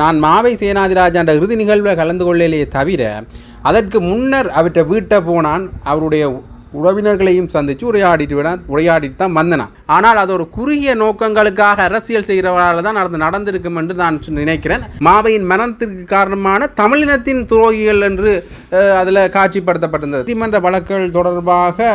நான் மாவை சேனாதிராஜான்ற இறுதி நிகழ்வில் கலந்து கொள்ளலையே தவிர அதற்கு முன்னர் அவற்றை வீட்டை போனான் அவருடைய உறவினர்களையும் சந்தித்து உரையாடிட்டு விட உரையாடிட்டு தான் வந்தனான் ஆனால் அது ஒரு குறுகிய நோக்கங்களுக்காக அரசியல் செய்கிறவரால் தான் அது நடந்திருக்கும் என்று நான் நினைக்கிறேன். மாவையின் மரணத்திற்கு காரணமான தமிழினத்தின் துரோகிகள் என்று அதில் காட்சிப்படுத்தப்பட்டிருந்தது. நீதிமன்ற வழக்குகள் தொடர்பாக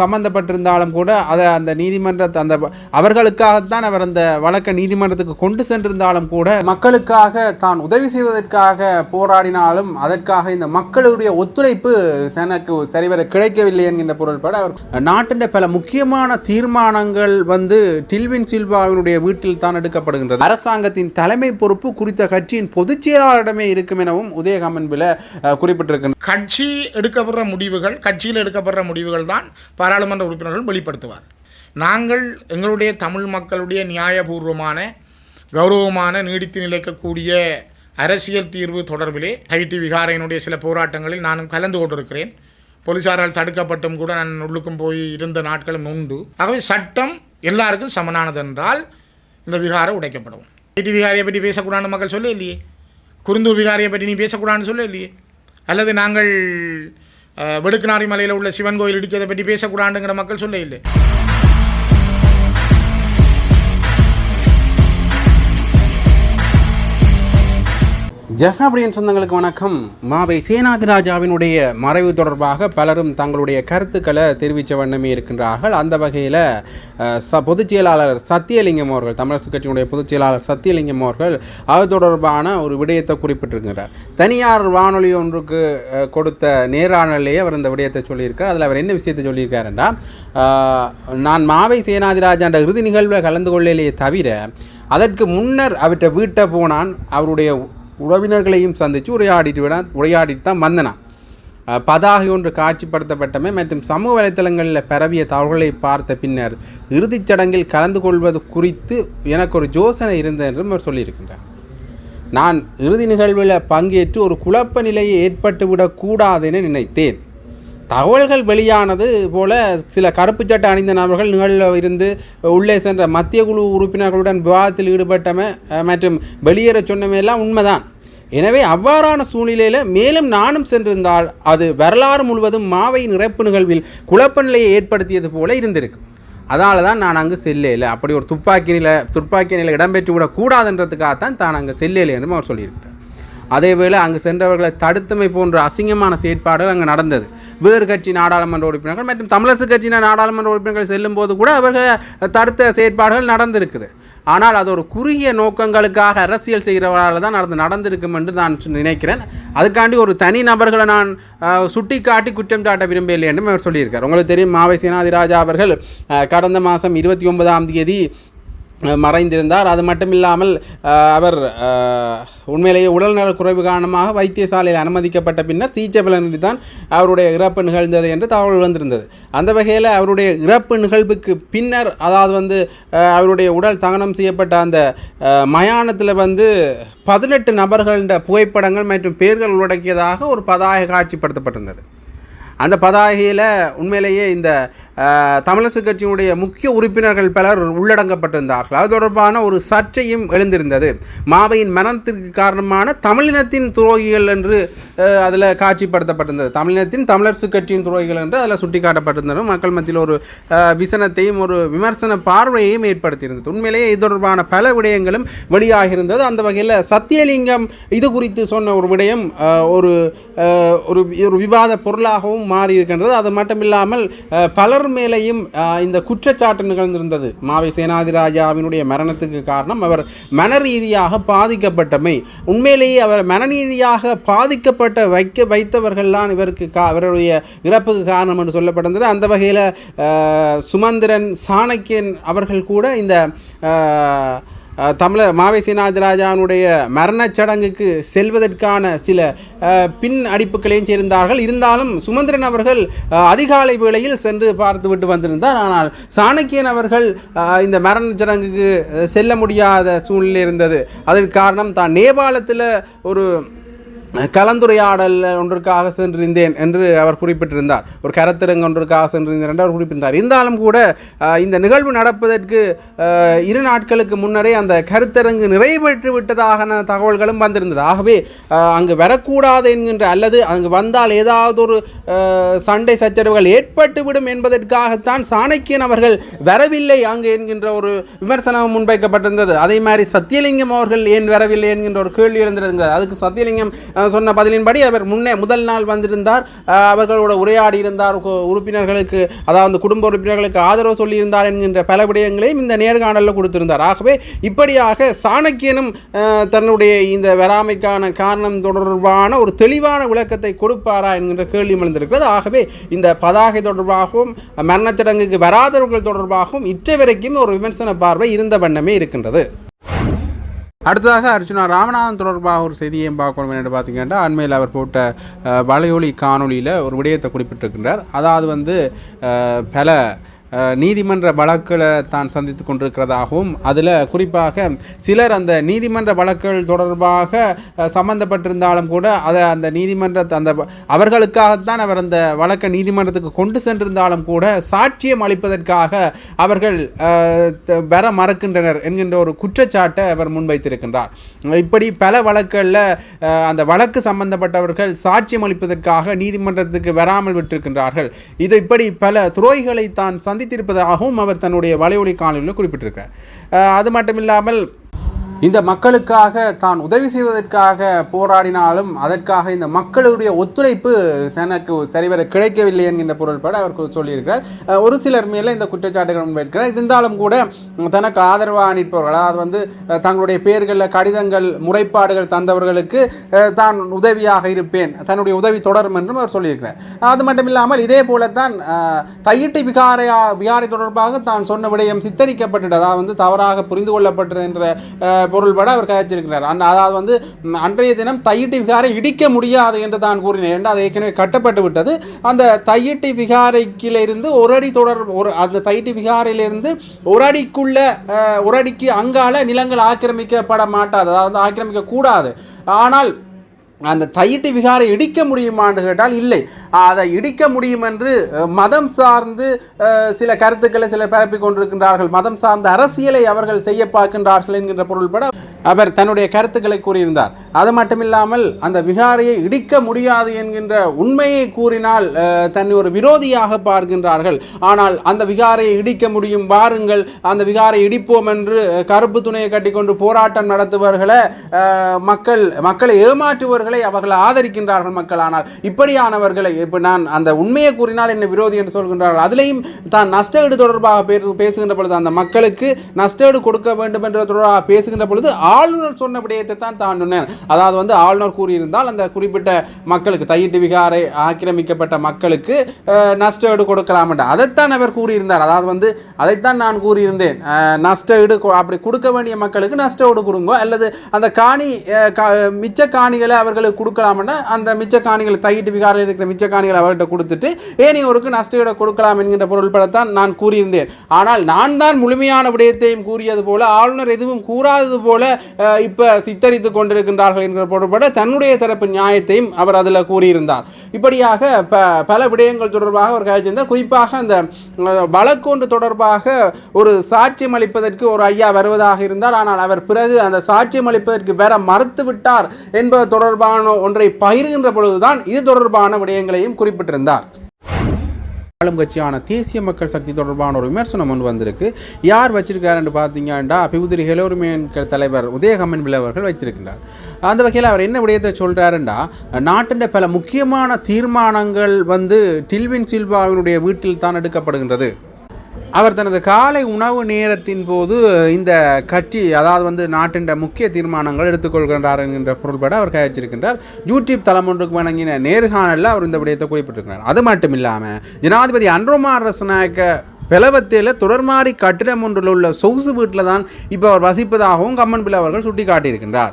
சம்பந்தப்பட்டிருந்தாலும் கூட அதை அந்த நீதிமன்ற அந்த அவர்களுக்காகத்தான் அவர் அந்த வழக்கை நீதிமன்றத்துக்கு கொண்டு சென்றிருந்தாலும் கூட மக்களுக்காக தான் உதவி செய்வதற்காக போராடினாலும் அதற்காக இந்த மக்களுடைய ஒத்துழைப்பு தனக்கு சரிவர கிடைக்கவில்லை என்கின்ற பொருள்பட அவர் நாட்டின் பல முக்கியமான தீர்மானங்கள் வந்து டில்வின் சில்வாவினுடைய வீட்டில் தான் எடுக்கப்படுகின்றது. அரசாங்கத்தின் தலைமை பொறுப்பு குறித்த கட்சியின் பொதுச் செயலாளரிடமே இருக்கும் எனவும் உதயகமன்பில் குறிப்பிட்டிருக்கின்றன கட்சி எடுக்கப்படுற முடிவுகள் கட்சியில் எடுக்கப்படுற முடிவுகள் தான் பாராளுமன்ற உறுப்பினர்கள் வெளிப்படுத்துவார். நாங்கள் எங்களுடைய தமிழ் மக்களுடைய நியாயபூர்வமான கௌரவமான நீடித்து நிலைக்கக்கூடிய அரசியல் தீர்வு தொடர்பிலே ஹைட்டி விகாரையினுடைய சில போராட்டங்களில் நானும் கலந்து கொண்டிருக்கிறேன். போலீசாரால் தடுக்கப்பட்டும் கூட நான் உள்ளுக்கும் போய் இருந்த நாட்களும் உண்டு. ஆகவே சட்டம் எல்லாருக்கும் சமனானது என்றால் இந்த விகாரம் உடைக்கப்படும். ஐடி விகாரியை பற்றி பேசக்கூடாதுன்னு மக்கள் சொல்ல இல்லையே குருந்தூர் விகாரியை பற்றி நீ பேசக்கூடாதுன்னு சொல்ல இல்லையே அல்லது நாங்கள் அஹ், வெடுக்குநாரி மலையில் உள்ள சிவன் கோயில் இடித்ததை பற்றி பேசக்கூடாதுங்கிற மக்கள் சொல்ல இல்லை ஜெஃப்னாபடியன் சொந்தங்களுக்கு வணக்கம். மாவை சேனாதிராஜாவினுடைய மறைவு தொடர்பாக பலரும் தங்களுடைய கருத்துக்களை தெரிவித்த வண்ணமே இருக்கின்றார்கள். அந்த வகையில் ச பொதுச் செயலாளர் சத்தியலிங்கம் அவர்கள் தமிழரசு கட்சியினுடைய பொதுச் செயலாளர் சத்தியலிங்கம் அவர்கள் அது தொடர்பான ஒரு விடயத்தை குறிப்பிட்டிருக்கிறார். தனியார் வானொலி ஒன்றுக்கு கொடுத்த நேராணலையே அவர் இந்த விடயத்தை சொல்லியிருக்கார் அதில் அவர் என்ன விஷயத்தை சொல்லியிருக்காருன்னா நான் மாவை சேனாதிராஜாண்ட இறுதி நிகழ்வில் கலந்து கொள்ளலையே தவிர அதற்கு முன்னர் அவற்றை வீட்டை போனான் அவருடைய உறவினர்களையும் சந்தித்து உரையாடிட்டு விட உரையாடிட்டு தான் வந்தனான் பதாகை ஒன்று காட்சிப்படுத்தப்பட்டமை மற்றும் சமூக வலைத்தளங்களில் பரவிய தகவல்களை பார்த்த பின்னர் இறுதிச் சடங்கில் கலந்து கொள்வது குறித்து எனக்கு ஒரு யோசனை இருந்தது என்றும் அவர் சொல்லியிருக்கின்றார். நான் இறுதி நிகழ்வில் பங்கேற்று ஒரு குழப்ப நிலையை ஏற்பட்டுவிடக்கூடாது என நினைத்தேன். தகவல்கள் வெளியானது போல சில கருப்பு சட்டை அணிந்த நபர்கள் நிகழ்வில் இருந்து உள்ளே சென்ற மத்திய குழு உறுப்பினர்களுடன் விவாதத்தில் ஈடுபட்டமை மற்றும் வெளியேற சொன்னமையெல்லாம் உண்மைதான். எனவே அவ்வாறான சூழ்நிலையில் மேலும் நானும் சென்றிருந்தால் அது வரலாறு முழுவதும் மாவை நிரப்பு நிகழ்வில் குழப்ப நிலையை ஏற்படுத்தியது போல இருந்திருக்கு அதனால தான் நான் அங்கே செல்லையில் அப்படி ஒரு துப்பாக்கி நிலை துப்பாக்கி நிலை இடம்பெற்று விடக்கூடாதுன்றதுக்காகத்தான் தான் அங்கே செல்லையில் என்றும் அவர் சொல்லியிருக்கிறார். அதேவேளை அங்கு சென்றவர்களை தடுத்தமை போன்ற அசிங்கமான செயற்பாடுகள் அங்கே நடந்தது. வேறு கட்சி நாடாளுமன்ற உறுப்பினர்கள் மற்றும் தமிழரசு கட்சியினர் நாடாளுமன்ற உறுப்பினர்கள் செல்லும்போது கூட அவர்களை தடுத்த செயற்பாடுகள் நடந்திருக்குது. ஆனால் அது ஒரு குறுகிய நோக்கங்களுக்காக அரசியல் செய்கிறவரால் தான் அது நடந்திருக்கும் என்று நான் நினைக்கிறேன். அதுக்காண்டி ஒரு தனி நபர்களை நான் சுட்டி காட்டி குற்றம் சாட்ட விரும்பவில்லை என்றும் அவர் சொல்லியிருக்கார். உங்களுக்கு தெரியும் மாவை சேனாதிராஜா அவர்கள் கடந்த மாதம் இருபத்தி ஒன்பதாம் தேதி மறைந்திருந்தார். அது மட்டும் இல்லாமல் அவர் உண்மையிலேயே உடல்நலக் குறைவு காரணமாக வைத்தியசாலையில் அனுமதிக்கப்பட்ட பின்னர் சிகிச்சை பலனின்றி தான் அவருடைய இறப்பு நிகழ்ந்தது என்று தகவல் வந்திருந்தது. அந்த வகையில் அவருடைய இறப்பு நிகழ்வுக்கு பின்னர் அதாவது வந்து அவருடைய உடல் தகனம் செய்யப்பட்ட அந்த மயானத்தில் வந்து பதினெட்டு நபர்கள புகைப்படங்கள் மற்றும் பெயர்கள் உள்ளடக்கியதாக ஒரு பதாகை காட்சிப்படுத்தப்பட்டிருந்தது. அந்த பதாகையில் உண்மையிலேயே இந்த அஹ், தமிழரசு கட்சியினுடைய முக்கிய உறுப்பினர்கள் பலர் உள்ளடங்கப்பட்டிருந்தார்கள். அது தொடர்பான ஒரு சர்ச்சையும் எழுந்திருந்தது. மாவையின் மரணத்திற்கு காரணமான தமிழினத்தின் துரோகிகள் என்று அதில் காட்சிப்படுத்தப்பட்டிருந்தது. தமிழினத்தின் தமிழரசு கட்சியின் துரோகிகள் என்று அதில் சுட்டிக்காட்டப்பட்டிருந்தது. மக்கள் மத்தியில் ஒரு விசனத்தையும் ஒரு விமர்சன பார்வையையும் ஏற்படுத்தியிருந்தது. உண்மையிலேயே இது தொடர்பான பல விடயங்களும் வெளியாகியிருந்தது. அந்த வகையில் சத்தியலிங்கம் இது குறித்து சொன்ன ஒரு விடயம் ஒரு ஒரு விவாத பொருளாகவும் மாறி இருக்கின்றது. அது மட்டும் இல்லாமல் பலர் மேலேயும் இந்த குற்றச்சாட்டு நிகழ்ந்திருந்தது. மாவை சேனாதிராஜாவினுடைய மரணத்துக்கு காரணம் அவர் மன ரீதியாக பாதிக்கப்பட்டமை. உண்மையிலேயே அவர் மனநீதியாக பாதிக்கப்பட்ட வைக்க வைத்தவர்கள்லாம் இவருக்கு கா இவருடைய இறப்புக்கு காரணம் என்று சொல்லப்பட்டிருந்தது. அந்த வகையில் சுமந்திரன் சாணக்கியன் அவர்கள் கூட இந்த தமிழ மாவேசிநாதராஜானுடைய மரணச் சடங்குக்கு செல்வதற்கான சில பின் அடிப்புகளையும் சேர்ந்தார்கள். இருந்தாலும் சுமந்திரன் அவர்கள் அதிகாலை வேளையில் சென்று பார்த்துவிட்டு வந்திருந்தார். ஆனால் சாணக்கியன் அவர்கள் இந்த மரணச் சடங்குக்கு செல்ல முடியாத சூழ்நிலை இருந்தது. அதற்கு காரணம் தான் நேபாளத்தில் ஒரு கலந்துரையாடல் ஒன்றுக்காக சென்றிருந்தேன் என்று அவர் குறிப்பிட்டிருந்தார். ஒரு கருத்தரங்கு ஒன்றுக்காக சென்றிருந்தேன் என்று அவர் குறிப்பிட்டிருந்தார் இருந்தாலும் கூட இந்த நிகழ்வு நடப்பதற்கு இரு நாட்களுக்கு முன்னரே அந்த கருத்தரங்கு நிறைவேற்றி விட்டதாக தகவல்களும் வந்திருந்தது. ஆகவே அங்கு வரக்கூடாது என்கின்ற அல்லது அங்கு வந்தால் ஏதாவது ஒரு சண்டை சச்சரவுகள் ஏற்பட்டுவிடும் என்பதற்காகத்தான் சாணக்கியன் அவர்கள் வரவில்லை அங்கு என்கின்ற ஒரு விமர்சனம் முன்வைக்கப்பட்டிருந்தது. அதே மாதிரி சத்தியலிங்கம் அவர்கள் ஏன் வரவில்லை என்கின்ற ஒரு கேள்வி எழுந்திருந்தது. அதுக்கு சத்தியலிங்கம் சொன்ன பதிலின்படி அவர் முன்னே முதல் நாள் வந்திருந்தார். அவர்களோட உரையாடி இருந்தார். கு- உறுப்பினர்களுக்கு அதாவது குடும்ப உறுப்பினர்களுக்கு ஆதரவு சொல்லியிருந்தார் என்கின்ற பல விடயங்களையும் இந்த நேர்காணலில் கொடுத்திருந்தார். ஆகவே இப்படியாக சாணக்கியனும் தன்னுடைய இந்த வராமைக்கான காரணம் தொடர்பான ஒரு தெளிவான விளக்கத்தை கொடுப்பாரா என்கின்ற கேள்வி எழுந்திருக்கிறது. ஆகவே இந்த பதாகை தொடர்பாகவும் மரணச்சடங்குக்கு வராதவர்கள் தொடர்பாகவும் இற்றை வரைக்கும் ஒரு விமர்சன பார்வை இருந்த வண்ணமே இருக்கின்றது. அடுத்ததாக அர்ஜுனா ராமநாதன் தொடர்பாக ஒரு செய்தியை பார்க்கணும் என்று பார்த்தீங்கன்னா அண்மையில் அவர் போட்ட வலையொலி காணொளியில் ஒரு விடயத்தை குறிப்பிட்டிருக்கின்றார். அதாவது வந்து பல நீதிமன்ற வழக்குகளை தான் சந்தித்து கொண்டிருக்கிறதாகவும் அதில் குறிப்பாக சிலர் அந்த நீதிமன்ற வழக்குகள் தொடர்பாக சம்பந்தப்பட்டிருந்தாலும் கூட அதை அந்த நீதிமன்ற அந்த அவர்களுக்காகத்தான் அவர் அந்த வழக்கை நீதிமன்றத்துக்கு கொண்டு சென்றிருந்தாலும் கூட சாட்சியம் அளிப்பதற்காக அவர்கள் வர மறக்கின்றனர் என்கின்ற ஒரு குற்றச்சாட்டை அவர் முன்வைத்திருக்கின்றார். இப்படி பல வழக்குகளில் அந்த வழக்கு சம்பந்தப்பட்டவர்கள் சாட்சியம் அளிப்பதற்காக நீதிமன்றத்துக்கு வராமல் விட்டிருக்கின்றார்கள். இது இப்படி பல துறைகளை தான் சந்தித்திருப்பதாகவும் அவர் தன்னுடைய வலையொலி காணொலியில் குறிப்பிட்டிருக்கிறார். அது மட்டும் இல்லாமல் இந்த மக்களுக்காக தான் உதவி செய்வதற்காக போராடினாலும் அதற்காக இந்த மக்களுடைய ஒத்துழைப்பு தனக்கு சரிவர கிடைக்கவில்லை என்கின்ற பொருள்பட அவர் சொல்லியிருக்கிறார். ஒரு சிலர் மேலே இந்த குற்றச்சாட்டுகள் முன்வைக்கிறார் இருந்தாலும் கூட தனக்கு ஆதரவாக நிற்பவர்கள் அதாவது வந்து தங்களுடைய பெயர்களில் கடிதங்கள் முறைப்பாடுகள் தந்தவர்களுக்கு தான் உதவியாக இருப்பேன் தன்னுடைய உதவி தொடரும் என்றும் அவர் சொல்லியிருக்கிறார். அது மட்டும் இல்லாமல் இதே போலத்தான் தான் தையிட்டு விகாரையா விகாரை தொடர்பாக தான் சொன்ன விடயம் சித்தரிக்கப்பட்டது அதாவது வந்து தவறாக புரிந்து கொள்ளப்பட்டது என்ற பொருள்பட அவர் கதைச்சிருக்கிறார். அந்த அதாவது வந்து அன்றைய தினம் தையிட்டி விகாரை இடிக்க முடியாது என்று தான் கூறினேன். என்று அது ஏற்கனவே கட்டப்பட்டு விட்டது. அந்த தையிட்டி விகாரைக்கிலிருந்து ஒரு அடி தொடர் ஒரு அந்த தையிட்டி விகாரையிலிருந்து ஒரு அடிக்குள்ள ஒரு அடிக்கு அங்கால நிலங்கள் ஆக்கிரமிக்கப்பட மாட்டாது. அதாவது ஆக்கிரமிக்கக்கூடாது. ஆனால் அந்த தையிட்டு விகாரை இடிக்க முடியுமான்னு கேட்டால் இல்லை. அதை இடிக்க முடியும் என்று மதம் சார்ந்து சில கருத்துக்களை சிலர் பரப்பி கொண்டிருக்கின்றார்கள். மதம் சார்ந்த அரசியலை அவர்கள் செய்ய பார்க்கின்றார்கள் என்கின்ற பொருள்பட அவர் தன்னுடைய கருத்துக்களை கூறியிருந்தார். அது மட்டுமில்லாமல் அந்த விகாரையை இடிக்க முடியாது என்கின்ற உண்மையை கூறினால் தன்னை ஒரு விரோதியாக பார்க்கின்றார்கள். ஆனால் அந்த விகாரையை இடிக்க முடியும் வாருங்கள் அந்த விகாரை இடிப்போம் என்று கருப்பு துணையை கட்டிக்கொண்டு போராட்டம் நடத்துபவர்களை மக்கள் மக்களை ஏமாற்றுவர்களை அவர்கள் ஆதரிக்கின்றார்கள் மக்கள் ஆனால் இப்படியானவர்களை இப்போ நான் அந்த உண்மையை கூறினால் என்ன விரோதி என்று சொல்கின்றார்கள். அதுலேயும் தான் நஷ்டஈடு தொடர்பாக பேசு பேசுகின்ற பொழுது அந்த மக்களுக்கு நஷ்டஈடு கொடுக்க வேண்டும் என்ற தொடர்பாக பேசுகின்ற பொழுது ஆளுநர் சொன்ன விடயத்தை தான் தான் சொன்னேன். அதாவது வந்து ஆளுநர் கூறியிருந்தால் அந்த குறிப்பிட்ட மக்களுக்கு தையிட்டு விகாரை ஆக்கிரமிக்கப்பட்ட மக்களுக்கு நஷ்டஈடு கொடுக்கலாம் என்று. அதைத்தான் அவர் கூறியிருந்தார். அதாவது வந்து அதைத்தான் நான் கூறியிருந்தேன். நஷ்டஈடு கொ- அப்படி கொடுக்க வேண்டிய மக்களுக்கு நஷ்டஈடு கொடுங்க அல்லது அந்த காணி கா- மிச்ச காணிகளை அவர்களுக்கு கொடுக்கலாம்னா அந்த மிச்ச காணிகளை தையிட்டு விகாரில் இருக்கிற மிச்ச காணிகளை அவர்கிட்ட கொடுத்துட்டு ஏனையோருக்கு நஷ்டஈடு கொடுக்கலாம் என்கின்ற பொருள்படத்தான் நான் கூறியிருந்தேன். ஆனால் நான் தான் முழுமையான விடயத்தையும் கூறியது போல ஆளுநர் எதுவும் கூறாதது போல இப்போ இப்ப சித்தரித்து கொண்டிருக்கின்றார்கள் என்கிற பொருள்பட தன்னுடைய தரப்பு நியாயத்தையும் அவர் அதில் கூறியிருந்தார். இப்படியாக ப பல விடயங்கள் தொடர்பாக அவர் கழிச்சிருந்தார் குறிப்பாக அந்த வழக்கொன்று தொடர்பாக ஒரு சாட்சியம் அளிப்பதற்கு ஒரு ஐயா வருவதாக இருந்தார். ஆனால் அவர் பிறகு அந்த சாட்சியம் அளிப்பதற்கு வேற மறுத்து விட்டார் என்பது தொடர்பான ஒன்றை பகிர்கின்ற பொழுதுதான் இது தொடர்பான விடயங்களை என்பதையும் குறிப்பிட்டிருந்தார். ஆளும் கட்சியான தேசிய மக்கள் சக்தி தொடர்பான ஒரு விமர்சனம் ஒன்று வந்திருக்கு. யார் வச்சிருக்காருன்னு பார்த்தீங்கன்னா பிகுதிரி ஹெலோருமேன் தலைவர் உதயகம்மன் பிள்ளை வச்சிருக்கின்றார் அந்த வகையில் அவர் என்ன விடயத்தை சொல்கிறாருண்டா நாட்டின் பல முக்கியமான தீர்மானங்கள் வந்து டில்வின் சில்வாவினுடைய வீட்டில் தான் எடுக்கப்படுகின்றது. அவர் தனது காலை உணவு நேரத்தின் போது இந்த கட்சி அதாவது வந்து நாட்டின் முக்கிய தீர்மானங்கள் எடுத்துக்கொள்கின்றார் என்கின்ற பொருள்பட அவர் கையச்சிருக்கின்றார். யூடியூப் தளம் ஒன்றுக்கு வழங்கின நேர்காணலில் அவர் இந்த விடயத்தை குறிப்பிட்டிருக்கிறார். அது மட்டும் இல்லாமல் ஜனாதிபதி அன்ரோமார் ரசநாயக்க பிளவத்தில் தொடர்மாறி கட்டிடம் ஒன்றில் உள்ள சொகுசு வீட்டில் தான் இப்போ அவர் வசிப்பதாகவும் கம்மன் பிள்ளை அவர்கள் சுட்டிக்காட்டியிருக்கின்றார்.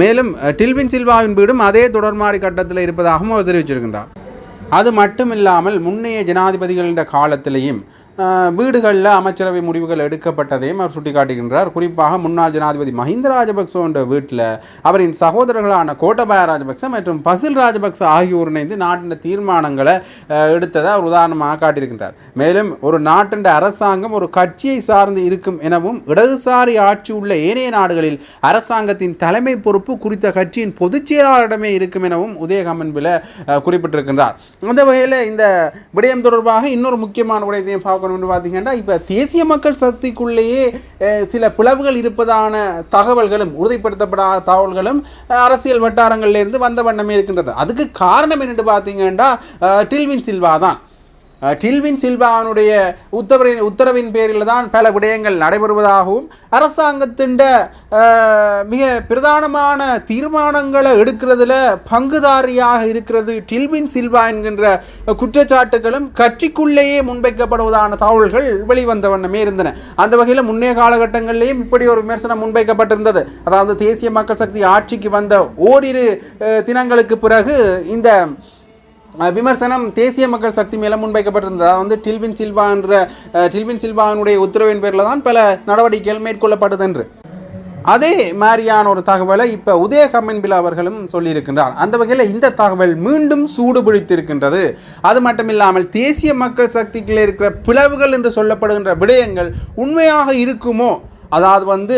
மேலும் டில்வின் சில்வாவின் வீடும் அதே தொடர்மாறி கட்டத்தில் இருப்பதாகவும் அவர் தெரிவிச்சிருக்கின்றார். அது மட்டும் இல்லாமல் முன்னைய ஜனாதிபதிகளின் காலத்திலேயும் வீடுகளில் அமைச்சரவை முடிவுகள் எடுக்கப்பட்டதையும் அவர் சுட்டிக்காட்டுகின்றார். குறிப்பாக முன்னாள் ஜனாதிபதி மஹிந்த ராஜபக்ச என்ற வீட்டில் அவரின் சகோதரர்களான கோட்டபாய ராஜபக்ச மற்றும் பசில் ராஜபக்ச ஆகியோர் இணைந்து நாட்டின் தீர்மானங்களை எடுத்ததை அவர் உதாரணமாக காட்டியிருக்கின்றார். மேலும் ஒரு நாட்டின் அரசாங்கம் ஒரு கட்சியை சார்ந்து இருக்கும் எனவும் இடதுசாரி ஆட்சி உள்ள ஏனைய நாடுகளில் அரசாங்கத்தின் தலைமை பொறுப்பு குறித்த கட்சியின் பொதுச் செயலாளரிடமே இருக்கும் எனவும் உதயகமன்பில் குறிப்பிட்டிருக்கின்றார். அந்த வகையில் இந்த விடயம் தொடர்பாக இன்னொரு முக்கியமான விடயத்தையும் பார்க்கணும்னு பார்த்தீங்கன்னா இப்போ தேசிய மக்கள் சக்திக்குள்ளேயே சில பிளவுகள் இருப்பதான தகவல்களும் உறுதிப்படுத்தப்படாத தகவல்களும் அரசியல் வட்டாரங்களிலிருந்து வந்த வண்ணமே இருக்கின்றது. அதுக்கு காரணம் என்னென்னு பார்த்தீங்கன்னா டில்வின் சில்வா தான் டில்வின் சில்வாவினுடைய உத்தரவின் உத்தரவின் பேரில் தான் பல விடயங்கள் நடைபெறுவதாகவும் அரசாங்கத்தின் மிக பிரதானமான தீர்மானங்களை எடுக்கிறதுல பங்குதாரியாக இருக்கிறது டில்வின் சில்வா என்கின்ற குற்றச்சாட்டுகளும் கட்சிக்குள்ளேயே முன்வைக்கப்படுவதான தகவல்கள் வெளிவந்த வண்ணமே இருந்தன. அந்த வகையில் முன்னைய காலகட்டங்களிலேயும் இப்படி ஒரு விமர்சனம் முன்வைக்கப்பட்டிருந்தது. அதாவது தேசிய மக்கள் சக்தி ஆட்சிக்கு வந்த ஓரிரு தினங்களுக்கு பிறகு இந்த விமர்சனம் தேசிய மக்கள் சக்தி மேலே முன்வைக்கப்பட்டிருந்தது. அதாவது வந்து டில்வின் சில்வா என்ற டில்வின் சில்வாவினுடைய உத்தரவின் பேரில் தான் பல நடவடிக்கைகள் மேற்கொள்ளப்பட்டது என்று. அதே மாதிரியான ஒரு தகவலை இப்போ உதய கம்மின்பில் அவர்களும் சொல்லியிருக்கின்றார். அந்த வகையில் இந்த தகவல் மீண்டும் சூடு பிடித்திருக்கின்றது. அது மட்டும் இல்லாமல் தேசிய மக்கள் சக்திக்குள்ளே இருக்கிற பிளவுகள் என்று சொல்லப்படுகின்ற விடயங்கள் உண்மையாக இருக்குமோ அதாவது வந்து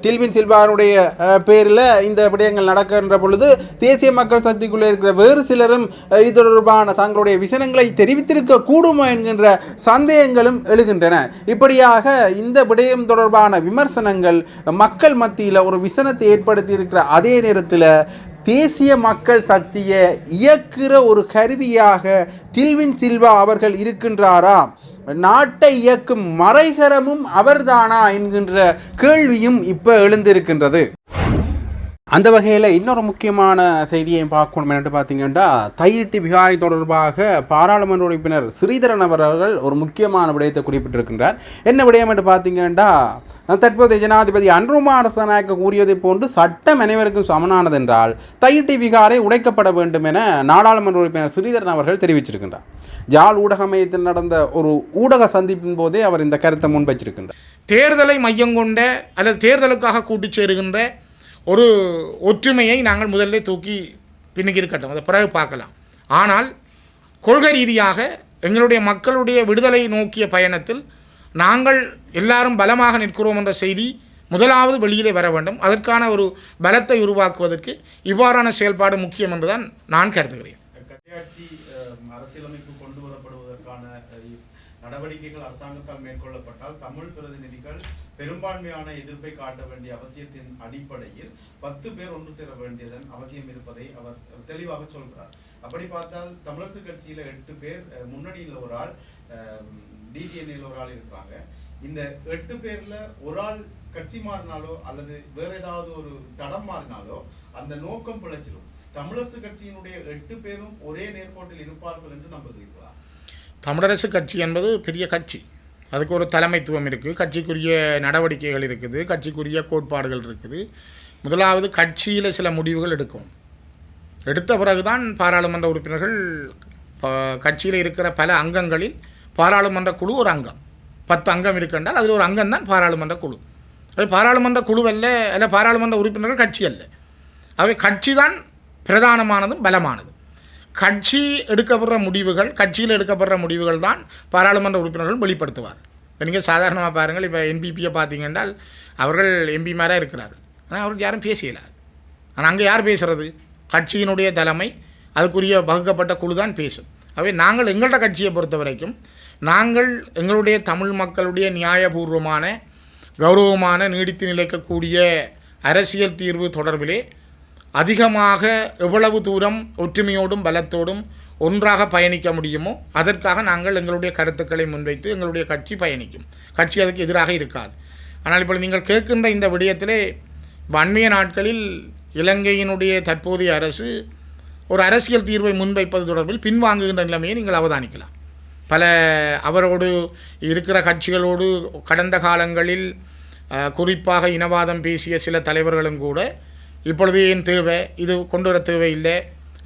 டில்வின் சில்வாருடைய பேரில் இந்த விடயங்கள் நடக்கின்ற பொழுது தேசிய மக்கள் சக்திக்குள்ளே இருக்கிற வேறு சிலரும் இது தொடர்பான தங்களுடைய விசனங்களை தெரிவித்திருக்க கூடுமா என்கின்ற சந்தேகங்களும் எழுகின்றன. இப்படியாக இந்த விடயம் தொடர்பான விமர்சனங்கள் மக்கள் மத்தியில் ஒரு விசனத்தை ஏற்படுத்தி இருக்கிற அதே நேரத்தில் தேசிய மக்கள் சக்தியை இயக்குகிற ஒரு கருவியாக டில்வின் சில்வா அவர்கள் இருக்கின்றாரா? நாட்டை இயக்கும் மறைகரமும் அவர்தானா என்கின்ற கேள்வியும் இப்போ எழுந்திருக்கின்றது. அந்த வகையில் இன்னொரு முக்கியமான செய்தியை பார்க்கணும் என்னட்டு பார்த்தீங்கன்னா தையிட்டி விகாரை தொடர்பாக பாராளுமன்ற உறுப்பினர் ஸ்ரீதரன் அவர்கள் ஒரு முக்கியமான விடயத்தை குறிப்பிட்டிருக்கின்றார். என்ன விடயம் என்று பார்த்தீங்கன்னா தற்போதைய ஜனாதிபதி அன்ருமா அரசநாயக்க கூறியதை போன்று சட்டம் அனைவருக்கும் சமனானது என்றால் தையிட்டி விகாரை உடைக்கப்பட வேண்டும் என நாடாளுமன்ற உறுப்பினர் ஸ்ரீதரன் அவர்கள் தெரிவிச்சிருக்கின்றார். ஜாழ் ஊடக மையத்தில் நடந்த ஒரு ஊடக சந்திப்பின் போதே அவர் இந்த கருத்தை முன்வைச்சிருக்கின்றார். தேர்தலை மையம் கொண்ட அல்லது தேர்தலுக்காக கூட்டிச் சேருகின்ற ஒரு ஒற்றுமையை நாங்கள் முதல்ல தூக்கி பின்னுக்கு இருக்கட்டும். அதை பிறகு பார்க்கலாம். ஆனால் கொள்கை ரீதியாக எங்களுடைய மக்களுடைய விடுதலை நோக்கிய பயணத்தில் நாங்கள் எல்லாரும் பலமாக நிற்கிறோம் என்ற செய்தி முதலாவது வெளியிலே வர வேண்டும். அதற்கான ஒரு பலத்தை உருவாக்குவதற்கு இவ்வாறான செயல்பாடு முக்கியம் என்றுதான் நான் கருதுகிறேன். அரசியலமைப்பு கொண்டு வரப்படுவதற்கான நடவடிக்கைகள் அரசாங்கத்தால் மேற்கொள்ளப்பட்டால் தமிழ் பிரதிநிதிகள் பெரும்பான்மையான எதிர்ப்பை காட்ட வேண்டிய அவசியத்தின் அடிப்படையில் பத்து பேர் ஒன்று சேர வேண்டியதன் அவசியம் இருப்பதை அவர் தெளிவாக சொல்கிறார் அப்படி பார்த்தால் தமிழரசு கட்சியில எட்டு பேர் முன்னணியில் ஒரு ஆள் டிஜிஎன்ஏல ஒரு ஆள் இருக்கிறாங்க இந்த எட்டு பேர்ல ஒரு ஆள் கட்சி மாறினாலோ அல்லது வேற ஏதாவது ஒரு தடம் மாறினாலோ அந்த நோக்கம் பிழைச்சிடும் தமிழரசு கட்சியினுடைய எட்டு பேரும் ஒரே நேர்கோட்டில் இருப்பார்கள் என்று நம்புகிறீர்களா? தமிழரசு கட்சி என்பது பெரிய கட்சி. அதுக்கு ஒரு தலைமைத்துவம் இருக்குது. கட்சிக்குரிய நடவடிக்கைகள் இருக்குது. கட்சிக்குரிய கோட்பாடுகள் இருக்குது. முதலாவது கட்சியில் சில முடிவுகள் எடுக்கும். எடுத்த பிறகுதான் பாராளுமன்ற உறுப்பினர்கள் கட்சியில் இருக்கிற பல அங்கங்களில் பாராளுமன்ற குழு ஒரு அங்கம். பத்து அங்கம் இருக்கின்றால் அதில் ஒரு அங்கம் தான் பாராளுமன்ற குழு. அது பாராளுமன்ற குழு அல்ல அல்ல பாராளுமன்ற உறுப்பினர்கள் கட்சி அல்ல. அவை கட்சி தான் பிரதானமானதும் பலமானது கட்சி எடுக்கப்படுற முடிவுகள் கட்சியில் எடுக்கப்படுற முடிவுகள் தான் பாராளுமன்ற உறுப்பினர்கள் வெளிப்படுத்துவார். இப்போ நீங்கள் சாதாரணமாக பாருங்கள் இப்போ என்பிபியை பார்த்தீங்கன்றால் அவர்கள் எம்பி மாதிரி இருக்கிறார் ஆனால் அவருக்கு யாரும் பேசல ஆனால் அங்கே யார் பேசுகிறது கட்சியினுடைய தலைமை அதுக்குரிய வகுக்கப்பட்ட குழு தான் பேசும். அவை நாங்கள் எங்கள்ட கட்சியை பொறுத்த வரைக்கும் நாங்கள் எங்களுடைய தமிழ் மக்களுடைய நியாயபூர்வமான கௌரவமான நீடித்து நிலைக்கக்கூடிய அரசியல் தீர்வு தொடர்பிலே அதிகமாக எவ்வளவு தூரம் ஒற்றுமையோடும் பலத்தோடும் ஒன்றாக பயணிக்க முடியுமோ அதற்காக நாங்கள் எங்களுடைய கருத்துக்களை முன்வைத்து எங்களுடைய கட்சி பயணிக்கும். கட்சி அதுக்கு எதிராக இருக்காது. ஆனால் இப்போ நீங்கள் கேட்கின்ற இந்த விடயத்திலே வன்மைய நாட்களில் இலங்கையினுடைய தற்போதைய அரசு ஒரு அரசியல் தீர்வை முன்வைப்பது தொடர்பில் பின்வாங்குகின்ற நிலைமையை நீங்கள் அவதானிக்கலாம். பல அவரோடு இருக்கிற கட்சிகளோடு கடந்த காலங்களில் குறிப்பாக இனவாதம் பேசிய சில தலைவர்களும் கூட இப்பொழுது ஏன் தேவை? இது கொண்டு வர தேவையில்லை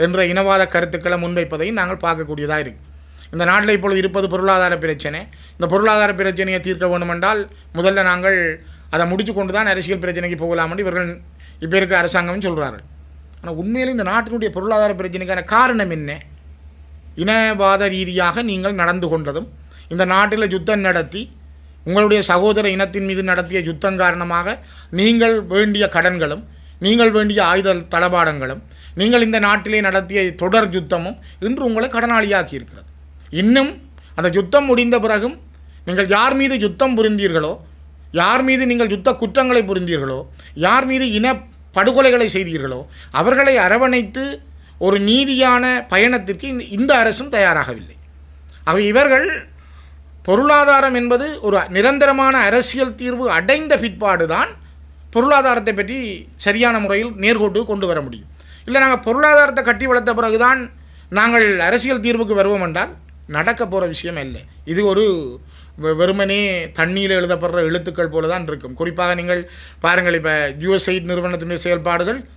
என்ற இனவாத கருத்துக்களை முன்வைப்பதையும் நாங்கள் பார்க்கக்கூடியதாக இருக்குது இந்த நாட்டில் இப்பொழுது இருப்பது பொருளாதார பிரச்சனை. இந்த பொருளாதார பிரச்சனையை தீர்க்க வேண்டுமென்றால் முதல்ல நாங்கள் அதை முடித்து கொண்டு தான் அரசியல் பிரச்சனைக்கு போகலாம்னு இவர்கள் இப்போ இருக்க அரசாங்கம்னு சொல்கிறார்கள் ஆனால் உண்மையில் இந்த நாட்டினுடைய பொருளாதார பிரச்சனைக்கான காரணம் என்ன? இனவாத ரீதியாக நீங்கள் நடந்து கொண்டதும் இந்த நாட்டில் யுத்தம் நடத்தி உங்களுடைய சகோதர இனத்தின் மீது நடத்திய யுத்தம் காரணமாக நீங்கள் வேண்டிய கடன்களும் நீங்கள் வேண்டிய ஆயுத தளபாடங்களும் நீங்கள் இந்த நாட்டிலே நடத்திய தொடர் யுத்தமும் இன்று உங்களை கடனாளியாக்கி இருக்கிறது. இன்னும் அந்த யுத்தம் முடிந்த பிறகும் நீங்கள் யார் மீது யுத்தம் புரிந்தீர்களோ யார் மீது நீங்கள் யுத்த குற்றங்களை புரிந்தீர்களோ யார் மீது இன படுகொலைகளை செய்தீர்களோ அவர்களை அரவணைத்து ஒரு நீதியான பயணத்திற்கு இந்த இந்த அரசும் தயாராகவில்லை. ஆகவே இவர்கள் பொருளாதாரம் என்பது ஒரு நிரந்தரமான அரசியல் தீர்வு அடைந்த பிற்பாடு தான் பொருளாதாரத்தை பற்றி சரியான முறையில் நேர்கோட்டு கொண்டு வர முடியும். இல்லை நாங்கள் பொருளாதாரத்தை கட்டி வளர்த்த பிறகுதான் நாங்கள் அரசியல் தீர்வுக்கு வருவோம் என்றால் நடக்க போகிற விஷயம் இல்லை. இது ஒரு வெ- வெறுமனே தண்ணியில் எழுதப்படுற எழுத்துக்கள் போல தான் இருக்கும். குறிப்பாக நீங்கள் பாருங்கள் இப்போ ஜியோசைட் நிறுவனத்தினுடைய செயல்பாடுகள்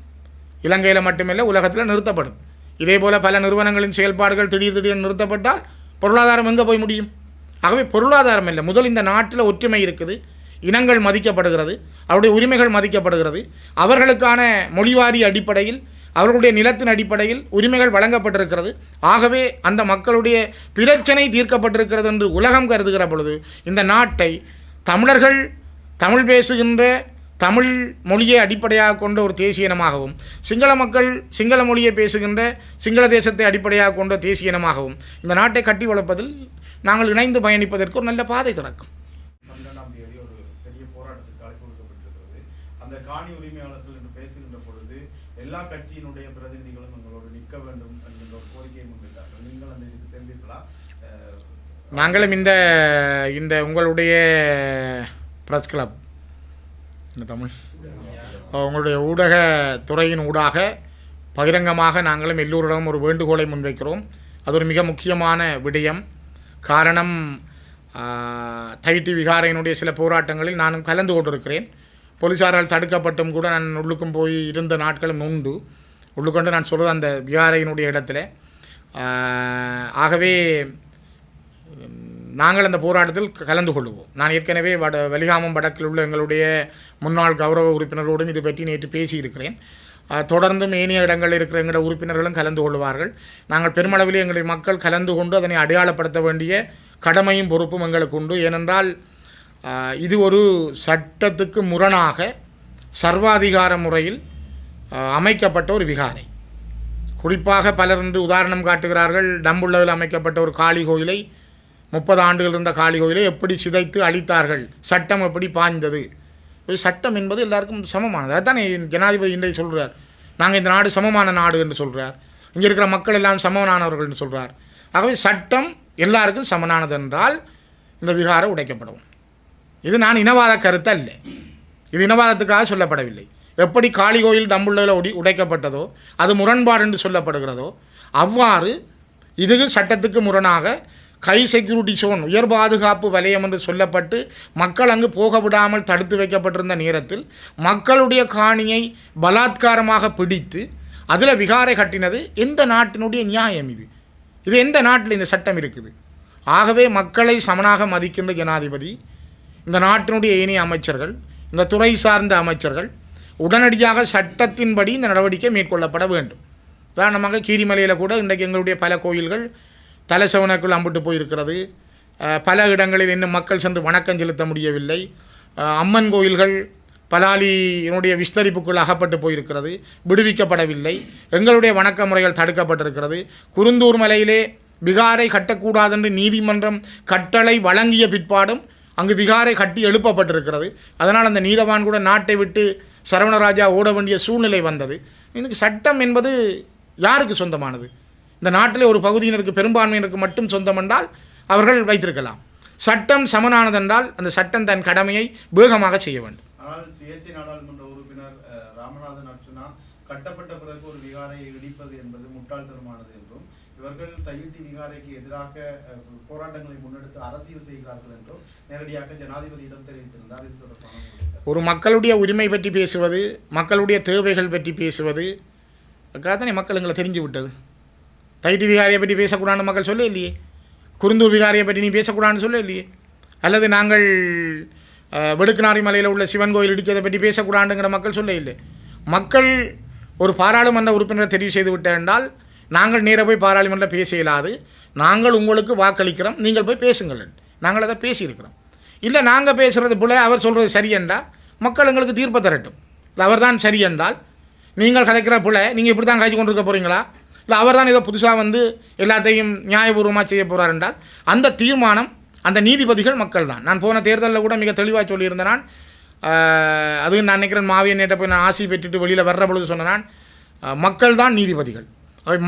இலங்கையில் மட்டுமில்லை உலகத்தில் நிறுத்தப்படும். இதே போல் பல நிறுவனங்களின் செயல்பாடுகள் திடீர் திடீர்னு நிறுத்தப்பட்டால் பொருளாதாரம் எங்கே போய் முடியும்? ஆகவே பொருளாதாரம் இல்லை. முதல் இந்த நாட்டில் ஒற்றுமை இருக்குது. இனங்கள் மதிக்கப்படுகிறது அவருடைய உரிமைகள் மதிக்கப்படுகிறது. அவர்களுக்கான மொழிவாரி அடிப்படையில் அவர்களுடைய நிலத்தின் அடிப்படையில் உரிமைகள் வழங்கப்பட்டிருக்கிறது. ஆகவே அந்த மக்களுடைய பிரச்சனை தீர்க்கப்பட்டிருக்கிறது என்று உலகம் கருதுகிற பொழுது இந்த நாட்டை தமிழர்கள் தமிழ் பேசுகின்ற தமிழ் மொழியை அடிப்படையாக கொண்ட ஒரு தேசிய இனமாகவும் சிங்கள மக்கள் சிங்கள மொழியை பேசுகின்ற சிங்கள தேசத்தை அடிப்படையாக கொண்ட தேசிய இனமாகவும் இந்த நாட்டை கட்டி வளர்ப்பதில் நாங்கள் இணைந்து பயணிப்பதற்கு ஒரு நல்ல பாதை திறக்கும் பன்னிரெண்டாம் தேதி ஒரு பெரிய போராட்டத்திற்கு அழைப்பு விடுக்கப்பட்டிருக்கிறது அந்த காணி உரிமையாளர்கள் என்று பேசுகின்ற பொழுது எல்லா கட்சியினுடைய பிரதிநிதிகளும் எங்களோடு நிற்க வேண்டும் என்கின்ற ஒரு கோரிக்கையை முன்வைத்தார்கள். நீங்கள் அந்த இதுக்கு சென்றீர்களா அஹ், நாங்களும் இந்த இந்த உங்களுடைய ப்ரெஸ் கிளப் இந்த தமிழ் உங்களுடைய ஊடக துறையின் ஊடாக பகிரங்கமாக நாங்களும் எல்லோரிடமும் ஒரு வேண்டுகோளை முன்வைக்கிறோம். அது ஒரு மிக முக்கியமான விடயம். காரணம் தைட்டி விகாரையினுடைய சில போராட்டங்களில் நானும் கலந்து கொண்டிருக்கிறேன். போலீஸாரால் தடுக்கப்பட்டும் கூட நான் உள்ளுக்கும் போய் இருந்த நாட்களும் உண்டு. உள்ளுக்கொண்டு நான் சொல்கிறது அந்த விகாரையினுடைய இடத்துல. ஆகவே நாங்கள் அந்த போராட்டத்தில் கலந்து கொள்வோம் நான் ஏற்கனவே வட வெளிகாமம் வடக்கில் உள்ள எங்களுடைய முன்னாள் கௌரவ உறுப்பினர்களோடும் இது பற்றி நேற்று பேசியிருக்கிறேன். தொடர்ந்தும் ஏனைய இடங்களில் இருக்கிற எங்களுடைய உறுப்பினர்களும் கலந்து கொள்வார்கள். நாங்கள் பெருமளவில் எங்களுடைய மக்கள் கலந்து கொண்டு அதனை அடையாளப்படுத்த வேண்டிய கடமையும் பொறுப்பும் எங்களுக்கு உண்டு. ஏனென்றால் இது ஒரு சட்டத்துக்கு முரணாக சர்வாதிகார முறையில் அமைக்கப்பட்ட ஒரு விகாரை. குறிப்பாக பலர் என்று உதாரணம் காட்டுகிறார்கள் டம்புள்ளவில் அமைக்கப்பட்ட ஒரு காளி கோயிலை முப்பது ஆண்டுகள் இருந்த காளி கோயிலை எப்படி சிதைத்து அழித்தார்கள் சட்டம் எப்படி பாய்ந்தது. ஒரு சட்டம் என்பது எல்லாருக்கும் சமமானது. அதுதான் ஜனாதிபதி இன்றைக்கு சொல்கிறார் நாங்கள் இந்த நாடு சமமான நாடு என்று சொல்கிறார் இங்கே இருக்கிற மக்கள் எல்லாம் சமமானவர்கள் என்று சொல்கிறார் ஆகவே சட்டம் எல்லாருக்கும் சமனானது என்றால் இந்த விகாரம் உடைக்கப்படும். இது நான் இனவாத கருத்து அல்ல. இது இனவாதத்துக்காக சொல்லப்படவில்லை. எப்படி காளி கோயில் டம்புள்ளில் உடி உடைக்கப்பட்டதோ அது முரண்பாடு என்று சொல்லப்படுகிறதோ அவ்வாறு இது சட்டத்துக்கு முரணாக கை செக்யூரிட்டி சோன் உயர் பாதுகாப்பு வலயம் என்று சொல்லப்பட்டு மக்கள் அங்கு போக விடாமல் தடுத்து வைக்கப்பட்டிருந்த நேரத்தில் மக்களுடைய காணியை பலாத்காரமாக பிடித்து அதில் விகாரை கட்டினது எந்த நாட்டினுடைய நியாயம் இது? இது எந்த நாட்டில் இந்த சட்டம் இருக்குது? ஆகவே மக்களை சமனாக மதிக்கின்ற ஜனாதிபதி இந்த நாட்டினுடைய இணை அமைச்சர்கள் இந்த துறை சார்ந்த அமைச்சர்கள் உடனடியாக சட்டத்தின்படி இந்த நடவடிக்கை மேற்கொள்ளப்பட வேண்டும். உதாரணமாக கீரிமலையில் கூட இன்றைக்கு எங்களுடைய பல கோயில்கள் தலைசவனக்குள் அம்பிட்டு போயிருக்கிறது. பல இடங்களில் இன்னும் மக்கள் சென்று வணக்கம் செலுத்த முடியவில்லை. அம்மன் கோயில்கள் பலாலியினுடைய விஸ்தரிப்புக்குள் அகப்பட்டு போயிருக்கிறது விடுவிக்கப்படவில்லை. எங்களுடைய வணக்க முறைகள் தடுக்கப்பட்டிருக்கிறது. குருந்தூர் மலையிலே பிகாரை கட்டக்கூடாதென்று நீதிமன்றம் கட்டளை வழங்கிய பிற்பாடும் அங்கு விகாரை கட்டி எழுப்பப்பட்டிருக்கிறது. அதனால் அந்த நீதவான் கூட நாட்டை விட்டு சரவணராஜா ஓட வேண்டிய சூழ்நிலை வந்தது. இதுக்கு சட்டம் என்பது யாருக்கு சொந்தமானது? இந்த நாட்டிலே ஒரு பகுதியினருக்கு பெரும்பான்மையினருக்கு மட்டும் சொந்தம் என்றால் அவர்கள் வைத்திருக்கலாம். சட்டம் சமனானதென்றால் அந்த சட்டம் தன் கடமையை வேகமாக செய்ய வேண்டும். ஆனால் சுயேட்சை நாடாளுமன்ற உறுப்பினர் ராமநாதன் அர்ச்சுனா கட்டப்பட்ட பிறகு ஒரு விகாரையை இடிப்பது என்பது முட்டாள்தனமானது. இவர்கள் தையிட்டி விகாரைக்கு எதிராக போராட்டங்களை முன்னெடுத்து அரசியல் செய்கிறார்கள் என்றும் நேரடியாக ஜனாதிபதியிடம் தெரிவித்திருந்தார். இது தொடர்பான ஒரு மக்களுடைய உரிமை பற்றி பேசுவது மக்களுடைய தேவைகள் பற்றி பேசுவது அதுக்காகத்தானே மக்கள் எங்களை தெரிஞ்சு விட்டது. தைட்டி விகாரியை பற்றி பேசக்கூடாதுன்னு மக்கள் சொல்ல இல்லையே குருந்தூர் விகாரியை பற்றி நீ பேசக்கூடாதுன்னு சொல்ல இல்லையே அல்லது நாங்கள் அஹ், வெடுக்குநாரி மலையில் உள்ள சிவன் கோயில் இடித்ததை பற்றி பேசக்கூடாதுங்கிற மக்கள் சொல்ல இல்லை மக்கள் ஒரு பாராளுமன்ற உறுப்பினரை தெரிவு செய்து விட்டால் நாங்கள் நேராக போய் பாராளுமன்றம் பேச இயலாது. நாங்கள் உங்களுக்கு வாக்களிக்கிறோம். நீங்கள் போய் பேசுங்கள் நாங்கள் அதை பேசியிருக்கிறோம். இல்லை நாங்கள் பேசுகிறது போல அவர் சொல்கிறது சரியென்றா மக்கள் எங்களுக்கு தீர்ப்பை தரட்டும். இல்லை அவர் தான் சரி என்றால் நீங்கள் கதைக்கிற போல நீங்கள் இப்படி தான் காய்ச்சி கொண்டு இருக்க போகிறீங்களா இல்லை அவர் தான் ஏதோ புதுசாக வந்து எல்லாத்தையும் நியாயபூர்வமாக செய்ய போகிறார் என்றால் அந்த தீர்மானம் அந்த நீதிபதிகள் மக்கள் தான். நான் போன தேர்தலில் கூட மிக தெளிவாக சொல்லியிருந்தேன் நான் அதுவும் நான் நினைக்கிறேன் மாவியன் நேற்ற போய் நான் ஆசி பெற்றுட்டு வெளியில் வர்ற பொழுது சொன்னேன் மக்கள் தான் நீதிபதிகள்.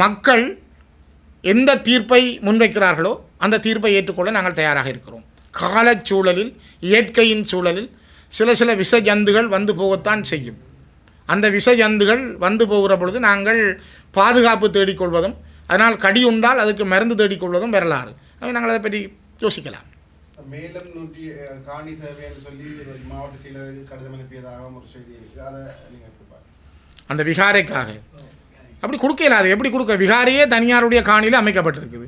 மக்கள் எந்த தீர்ப்பை முன்வைக்கிறார்களோ அந்த தீர்ப்பை ஏற்றுக்கொள்ள நாங்கள் தயாராக இருக்கிறோம். காலச் சூழலில் இயற்கையின் சூழலில் சில சில விஷ ஜந்துகள் வந்து போகத்தான் செய்யும். அந்த விஷ ஜந்துகள் வந்து போகிற பொழுது நாங்கள் பாதுகாப்பு தேடிக்கொள்வதும் அதனால் கடி உண்டால் அதுக்கு மருந்து தேடிக்கொள்வதும் வரலாறு. அவை நாங்கள் அதை பற்றி யோசிக்கலாம். மேலும் நூற்றி காணி தேவைன்னு சொல்லி மாவட்ட செயலருக்கு கடிதம் அனுப்பியதாகவும் ஒரு செய்தி அதை நீங்கள் அந்த விகாரைக்காக. அப்படி கொடுக்க இயலாது எப்படி கொடுக்க? விகாரையே தனியாருடைய காணியில் அமைக்கப்பட்டிருக்குது.